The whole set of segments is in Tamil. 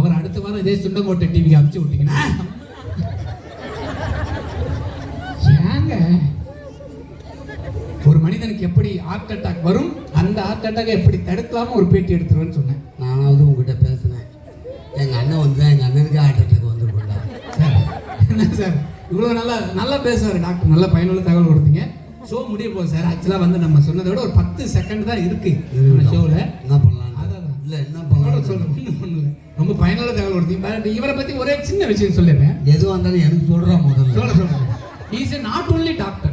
அவர் அடுத்த வாரம் இதே சுண்டங்கோட்டை டிவிக்கு அனுப்பிச்சு விட்டீங்கன்னா ஏங்க? ஒரு மனிதனுக்கு எப்படி ஹார்ட் அட்டாக் வரும்? அந்த ஹார்ட் அட்டாக்கை எப்படி தடுக்கலாம ஒரு பேட்டி எடுத்துருவேன்னு சொன்னேன். நானாவது உங்ககிட்ட பேசினேன். எங்கள் அண்ணன் வந்து எங்கள் அண்ணனுக்கு ஹார்ட் அட்டாக் சார் என்ன சார்? இவ்வளோ நல்லா நல்லா பேசுவார் டாக்டர் நல்ல பயனுள்ள தகவல் கொடுத்தீங்க. ஷோ முடிய போகுது சார். ஆக்சுவலாக வந்து நம்ம சொன்னதை விட ஒரு பத்து செகண்ட் தான் இருக்கு. ஷோவில் என்ன பண்ணலாம்? ரொம்ப பயனுள்ள தகவல் கொடுத்தீங்க. இவரை பத்தி ஒரே சின்ன விஷயம் சொல்லிடுறேன். எதுவாக இருந்தாலும் எனக்கு சொல்கிறா முதல்ல. சொல்ல சொல்றேன் இஸ் நாட் ஒன்லி டாக்டர்?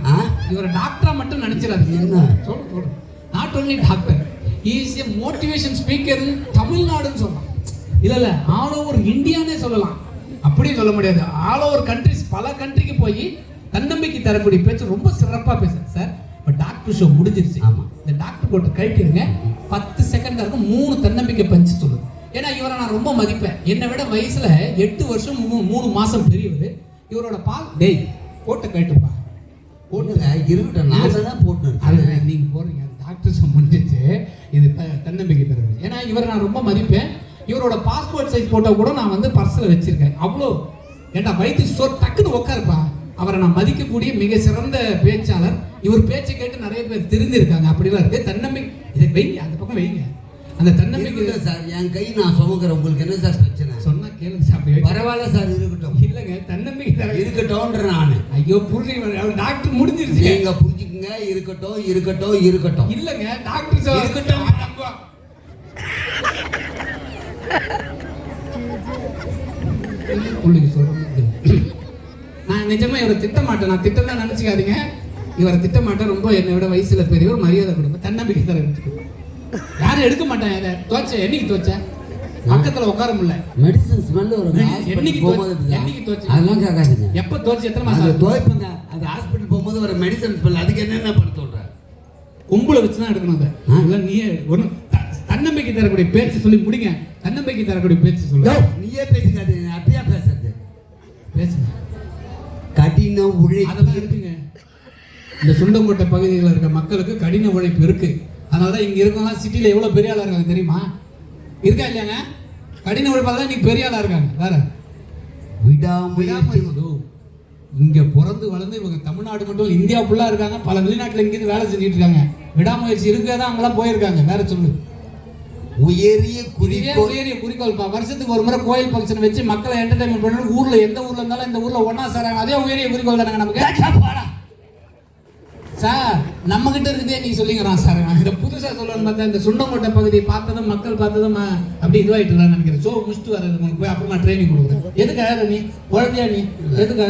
இவரை டாக்டரா மட்டும் நினைச்சிடாதீங்க. என்ன? சொல்ல சொல்றேன் not only doctor is a motivation speaker தமிழ்நாடுன்னு சொல்லலாம் இல்ல இல்ல ஆல் ஓவர் இந்தியானே சொல்லலாம். அப்படி சொல்ல முடியாது. ஆல் ஓவர் கண்ட்ரிஸ் பல கண்ட்ரிக்கு போய் தன்னம்பிக்கை தரக்கூடிய பேச்சு ரொம்ப சிறப்பா பேசுறேன் சார். இப்போ டாக்டர் ஷோ முடிஞ்சிருச்சு. ஆமா. இந்த டாக்டர் போட்டு கழட்டிருங்க. பத்து செகண்ட் இருக்கும் மூணு தன்னம்பிக்கை பஞ்சு ரொம்ப மதிப்பேன். என்னை விட வயசுல எட்டு வருஷம் மூணு மூணு மாசம் பெரியவர். இவரோட பால் டேய் போட்டு கழட்டுப்பா. போட்டுங்க இருக்கட்டும். நான் தான் போட்டு அது இருக்கேன் நீங்க போறீங்க டாக்டர்ஸ் முடிஞ்சிச்சு. இது தன்னம்பிக்கை தருது ஏன்னா இவரை நான் ரொம்ப மதிப்பேன். இவரோட பாஸ்போர்ட் சைஸ் போட்டோ கூட நான் வந்து பர்ஸில் வச்சிருக்கேன். அவ்வளோ. ஏன்டா வயிற்று சோ டக்குன்னு உட்காருப்பா அவரை நான் மதிக்கக்கூடிய மிக சிறந்த பேச்சாளர். இவர் பேச்சை கேட்டு நிறைய பேர் திருந்திருக்காங்க அப்படிலாம் இருக்கு. தன்னம்பிக்கை. இதை வைங்க. அந்த பக்கம் வைங்க. அந்த தன்னம்பிக்கை சார். என் கை நான் சுமக்கிறேன். உங்களுக்கு என்ன சார் பிரச்சனை? சொன்னா கேளுங்க சார். பரவாயில்ல சார் இருக்கட்டும். இல்லைங்க தன்னம்பிக்கை தர இருக்கட்டும்ன்ற நான். ஐயோ அவர் டாக்டர் முடிஞ்சிருச்சு. நீங்க புரிஞ்சுக்குங்க. இருக்கட்டும் இருக்கட்டும் இருக்கட்டும். இல்லங்க டாக்டர் சார். இருக்கட்டும். சொல்றேன் நான் நிஜமா இவரை திட்ட மாட்டேன். நான் திட்டம் தான் நினைச்சுக்காதீங்க. இவரை திட்ட மாட்டேன். ரொம்ப என்னை விட வயசுல பெரியவர் மரியாதை கொடுப்பேன் தன்னம்பிக்கை தர யாரும் எடுக்க மாட்டேன் இதை. தோச்ச என்னைக்கு தோச்ச பக்கத்துல உட்கார முடியல. மெடிசன் ஸ்மெல் ஒரு என்னைக்கு போகும்போது இருக்குதா? என்னைக்கு தோச்சு? அதெல்லாம் கேட்காதீங்க. எப்ப தோச்சு எத்தனை மாசம்? துவைப்பங்க. அது ஹாஸ்பிட்டல் போகும்போது ஒரு மெடிசன் ஸ்மெல் அதுக்கு என்னென்ன பண்ண சொல்ற கும்பல வச்சு தான் எடுக்கணும் அதை? இல்லை நீயே ஒன்றும் தன்னம்பிக்கை தரக்கூடிய பேச்சு சொல்லி முடிங்க. தன்னம்பிக்கை தரக்கூடிய பேச்சு சொல்லு. நீயே பேசிக்காது அப்படியா பேசுறது? பேசுங்க கடின உழைப்பு. அதெல்லாம் இருக்குங்க. இந்த சுண்டங்கோட்டை பகுதியில் இருக்க மக்களுக்கு கடின உழைப்பு இருக்கு. அதனால தான் இங்க இருக்கவங்க சிட்டில எவ்வளவு பெரிய ஆளா இருக்காங்க தெரியுமா? இருக்கா இல்லையாங்க? கடின உழைப்பால தான் இன்னைக்கு பெரிய ஆளா இருக்காங்க. வேற. விடாமுயற்சி. இங்க பிறந்து வளர்ந்து இவங்க தமிழ்நாடு மட்டும் இந்தியா ஃபுல்லா இருக்காங்க. பல வெளிநாட்டுல இங்கிருந்து வேலை செஞ்சுட்டு இருக்காங்க. விடாமுயற்சி இருக்கதான் அவங்களாம் போயிருக்காங்க. வேற சொல்லு. உயரிய குறிக்கோள். உயரிய குறிக்கோள்ப்பா. வருஷத்துக்கு ஒரு முறை கோயில் ஃபங்க்ஷன் வச்சு மக்களை என்டர்டைன்மெண்ட் பண்ணணும் ஊர்ல எந்த ஊர்ல இருந்தாலும் இந்த ஊர்ல ஒண்ணா சேராங்க. அதே உயரிய குறிக்கோள் தானங்க நமக்கு. நம்ம கிட்ட இருக்குதே நீ சொல்லிக்கிறான் சார். நான் இதை புதுசா சொல்லணும்னு பார்த்தா இந்த சுண்டங்கோட்டை பகுதியை பார்த்ததும் மக்கள் பார்த்ததும் அப்படி இதுவாயிட்டு தான் நினைக்கிறேன். ஷோ முடிச்சுட்டு வர்றது உங்களுக்கு போய் அப்புறமா ட்ரைனிங் கொடுக்குறேன். எதுக்கு அழற நீ? குழந்தையா நீ எதுக்கு.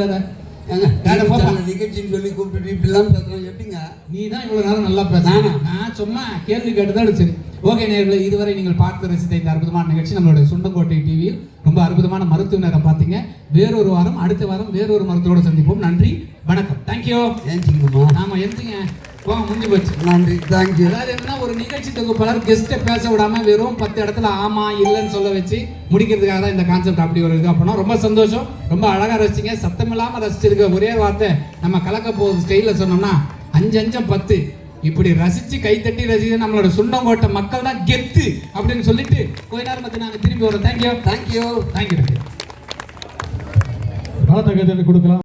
சேனல் நிகழ்ச்சின்னு சொல்லி கூப்பிட்டு இப்படிலாம் பேசுறோம். எப்படிங்க? நீ தான் இவ்வளவு நேரம் நல்லா பேசுன நான்? சும்மா கேள்வி கேட்டுதான் சரி. ஓகே நேர்களே இதுவரை நீங்கள் பார்த்து ரசித்த இந்த அற்புதமான நிகழ்ச்சி நம்மளுடைய சுண்டங்கோட்டை டிவியில் ரொம்ப அற்புதமான மருத்துவனரை பார்த்தீங்க. வேறொரு வாரம் அடுத்த வாரம் வேறொரு மருத்துவோட சந்திப்போம். நன்றி வணக்கம். தேங்க்யூ ஏஞ்சிக்கணுமா ஆமா எந்திங்க. போங்க முடிஞ்சு போச்சு. நன்றி. தேங்க்யூ அதாவது என்னன்னா ஒரு நிகழ்ச்சி தொகுப்பாளர் கெஸ்ட்டை பேச விடாம வெறும் பத்து இடத்துல ஆமா இல்லைன்னு சொல்ல வச்சு முடிக்கிறதுக்காக தான் இந்த கான்செப்ட் அப்படி ஒரு இது அப்படின்னா ரொம்ப சந்தோஷம். ரொம்ப அழகா ரசிச்சிங்க. சத்தம் இல்லாம ரசிச்சிருக்க ஒரே வார்த்தை நம்ம கலக்க போகுது ஸ்டைல சொன்னோம்னா அஞ்சு அஞ்சம் பத்து. இப்படி ரசிச்சு கை தட்டி ரசிச்சு நம்மளோட சுண்டங்கோட்டை மக்கள் தான் கெத்து அப்படின்னு சொல்லிட்டு கொஞ்ச நேரம் பத்தி நாங்க திரும்பி வரோம். தேங்க்யூ தேங்க்யூ தேங்க்யூ கொடுக்கலாம்.